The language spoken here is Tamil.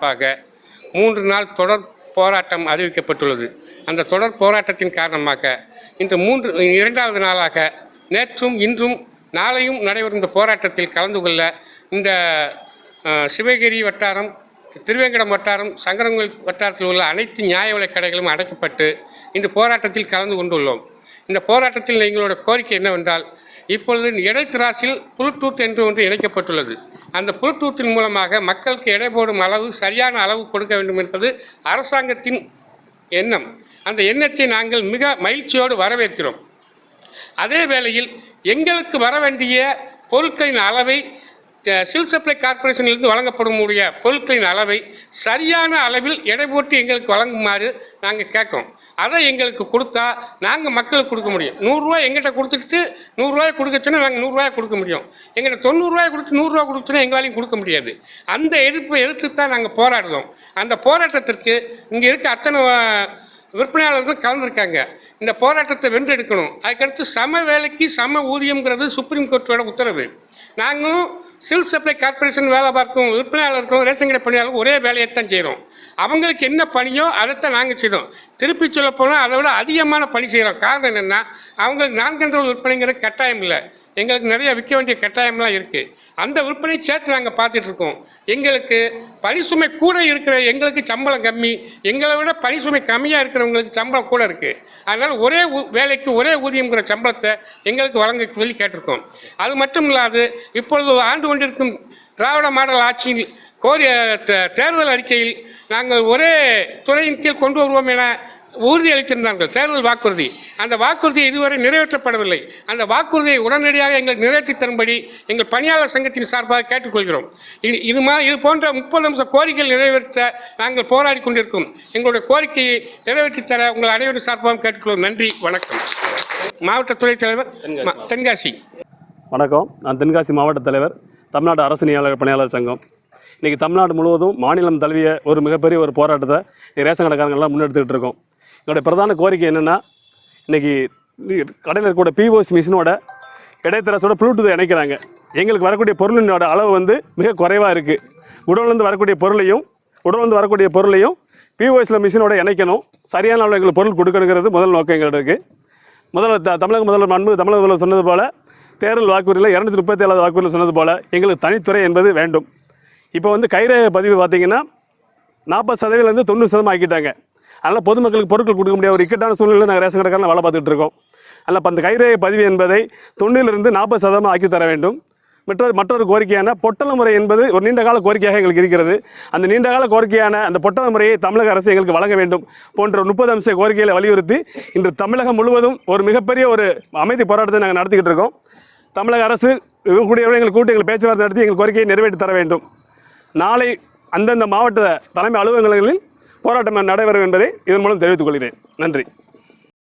சார்பாக மூன்று நாள் தொடர் போராட்டம் அறிவிக்கப்பட்டுள்ளது. அந்த தொடர் போராட்டத்தின் காரணமாக இந்த மூன்று இரண்டாவது நாளாக நேற்றும் இன்றும் நாளையும் நடைபெறும் இந்த போராட்டத்தில் கலந்து கொள்ள இந்த சிவகிரி வட்டாரம் திருவேங்கடம் வட்டாரம் சங்கரங்கோயில் வட்டாரத்தில் உள்ள அனைத்து நியாய விலை கடைகளும் அடைக்கப்பட்டு இந்த போராட்டத்தில் கலந்து கொண்டுள்ளோம். இந்த போராட்டத்தில் எங்களோட கோரிக்கை என்னவென்றால் இப்பொழுது இடைத்திராசில் புல்டூத் என்று ஒன்று இணைக்கப்பட்டுள்ளது. அந்த புல்டூத்தின் மூலமாக மக்களுக்கு எடை போடும் அளவு சரியான அளவு கொடுக்க வேண்டும் என்பது அரசாங்கத்தின் எண்ணம். அந்த எண்ணத்தை நாங்கள் மிக மகிழ்ச்சியோடு வரவேற்கிறோம். அதே வேளையில் எங்களுக்கு வர வேண்டிய பொருட்களின் அளவை சிவில் சப்ளை கார்பரேஷனிலிருந்து வழங்கப்படக்கூடிய பொருட்களின் அளவை சரியான அளவில் எடை போட்டு எங்களுக்கு வழங்குமாறு நாங்கள் கேட்கோம் அதை எங்களுக்கு கொடுத்தா நாங்கள் மக்களுக்கு கொடுக்க முடியும். நூறுரூவா எங்கிட்ட கொடுத்துட்டு நூறுரூவாய் கொடுக்க சொன்னால் நாங்கள் நூறுரூவாய் கொடுக்க முடியும். எங்கிட்ட தொண்ணூறுரூவாய் கொடுத்து நூறுரூவா கொடுத்தோன்னா எங்களாலையும் கொடுக்க முடியாது. அந்த எதிர்ப்பை எதிர்த்து தான் நாங்கள் போராடுறோம். அந்த போராட்டத்திற்கு இங்கே இருக்க அத்தனை விற்பனையாளர்கள் கலந்துருக்காங்க. இந்த போராட்டத்தை வென்றெடுக்கணும். அதுக்கடுத்து சம வேலைக்கு சம ஊதியம்ங்கிறது சுப்ரீம் கோர்ட்டோட உத்தரவு. நாங்களும் சிவில் சப்ளை கார்ப்பரேஷன் வேலை பார்க்கும் விற்பனையாளர்களும் ரேஷன் கடை பணியாளர்களும் ஒரே வேலையை தான் செய்கிறோம் அவங்களுக்கு என்ன பணியோ அதைத்தான் நாங்கள் செய்கிறோம் திருப்பி சொல்ல போனால் அதை விட அதிகமான பணி செய்கிறோம் காரணம் என்னென்னா அவங்களுக்கு நான்கன்ற விற்பனைங்கிறது கட்டாயம் இல்லை. எங்களுக்கு நிறைய விற்க வேண்டிய கட்டாயம்லாம் இருக்குது அந்த விற்பனை சேர்த்து நாங்கள் பார்த்துட்ருக்கோம் எங்களுக்கு பரிசுமை கூட இருக்கிற எங்களுக்கு சம்பளம் கம்மி. எங்களை விட பரிசுமை கம்மியாக இருக்கிறவங்களுக்கு சம்பளம் கூட இருக்குது அதனால் ஒரே ஊ- வேலைக்கு ஒரே ஊதியம்ங்கிற சம்பளத்தை எங்களுக்கு வழங்க சொல்லி கேட்டிருக்கோம். அது மட்டும் இல்லாது இப்பொழுது ஆண்டு கொண்டிருக்கும் திராவிட மாடல் ஆட்சியில் கோரிய தே- தேர்தல் அறிக்கையில் நாங்கள் ஒரே துறையின் கீழ் கொண்டு வருவோம் என உறுதி அளித்திருந்தார்கள். தேர்தல் வாக்குறுதி. அந்த வாக்குறுதி இதுவரை நிறைவேற்றப்படவில்லை. அந்த வாக்குறுதியை உடனடியாக எங்களுக்கு நிறைவேற்றித் தரும்படி எங்கள் பணியாளர் சங்கத்தின் சார்பாக கேட்டுக்கொள்கிறோம். இது இது மா இது போன்ற முப்பது அம்ச கோரிக்கைகள் நிறைவேற்ற நாங்கள் போராடி கொண்டிருக்கோம். எங்களுடைய கோரிக்கையை நிறைவேற்றித் தர உங்கள் அனைவரும் சார்பாகவும் கேட்டுக்கொள்வோம் நன்றி வணக்கம். மாவட்ட துணைத் தலைவர் தென்காசி. வணக்கம். நான் தென்காசி மாவட்ட தலைவர் தமிழ்நாடு அரசு நியாளர் பணியாளர் சங்கம். இன்றைக்கி தமிழ்நாடு முழுவதும் மாநிலம் தழுவிய ஒரு மிகப்பெரிய ஒரு போராட்டத்தை ரேஷன் கடைக்காரங்கள்லாம் முன்னெடுத்துக்கிட்டு இருக்கோம். எங்களுடைய பிரதான கோரிக்கை என்னென்னா இன்றைக்கி கடையில் இருக்கக்கூடிய பிஓசி மிஷினோட இடைத்தரசோட ப்ளூடூத் இணைக்கிறாங்க. எங்களுக்கு வரக்கூடிய பொருளினோட அளவு வந்து மிக குறைவாக இருக்குது உடல்லேருந்து வரக்கூடிய பொருளையும் உடல்லேருந்து வரக்கூடிய பொருளையும் பிஓஎஸில் மிஷினோட இணைக்கணும். சரியான அளவு எங்களுக்கு பொருள் கொடுக்கணுங்கிறது முதல் நோக்கம் எங்களுக்கு முதல்ல த- தமிழக முதல்வர் மண்பு தமிழக முதல்வர் சொன்னது போல் தேர்தல் வாக்குறுதியில் இரநூத்தி முப்பத்தி ஏழாவது வாக்குறுதியில் சொன்னது போல் எங்களுக்கு தனித்துறை என்பது வேண்டும். இப்போ வந்து கைரேகை பதிவு பார்த்தீங்கன்னா நாற்பது சதவீதம் தொண்ணூறு சதவீதம் ஆக்கிட்டாங்க. அதனால் பொதுமக்களுக்கு பொருட்கள் கொடுக்க முடியாத ஒரு இக்கட்டான சூழ்நிலை நாங்கள் ரேஷன் கடைக்காரன் வேலை பார்த்துட்டு இருக்கோம். அதில் இப்போ அந்த கைரேகை பதிவு என்பதை தொண்ணிலிருந்து நாற்பது சதவீதம் ஆக்கி தர வேண்டும். மற்றொரு மற்றொரு கோரிக்கையான பொட்டல முறை என்பது ஒரு நீண்ட கால கோரிக்கையாக எங்களுக்கு இருக்கிறது. அந்த நீண்ட கால கோரிக்கையான அந்த பொட்டல முறையை தமிழக அரசு எங்களுக்கு வழங்க வேண்டும் போன்ற முப்பது அம்ச கோரிக்கைகளை வலியுறுத்தி இன்று தமிழகம் முழுவதும் ஒரு மிகப்பெரிய ஒரு அமைதி போராட்டத்தை நாங்கள் நடத்திக்கிட்டு இருக்கோம். தமிழக அரசு கூடியவரை எங்கள் கூட்டு எங்கள் பேச்சுவார்த்தை நடத்தி எங்கள் கோரிக்கையை நிறைவேற்றி தர வேண்டும். நாளை அந்தந்த மாவட்ட தலைமை அலுவலகங்களில் போராட்டம் நடைபெறும் என்பதை இதன் மூலம் தெரிவித்துக் கொள்கிறேன். நன்றி.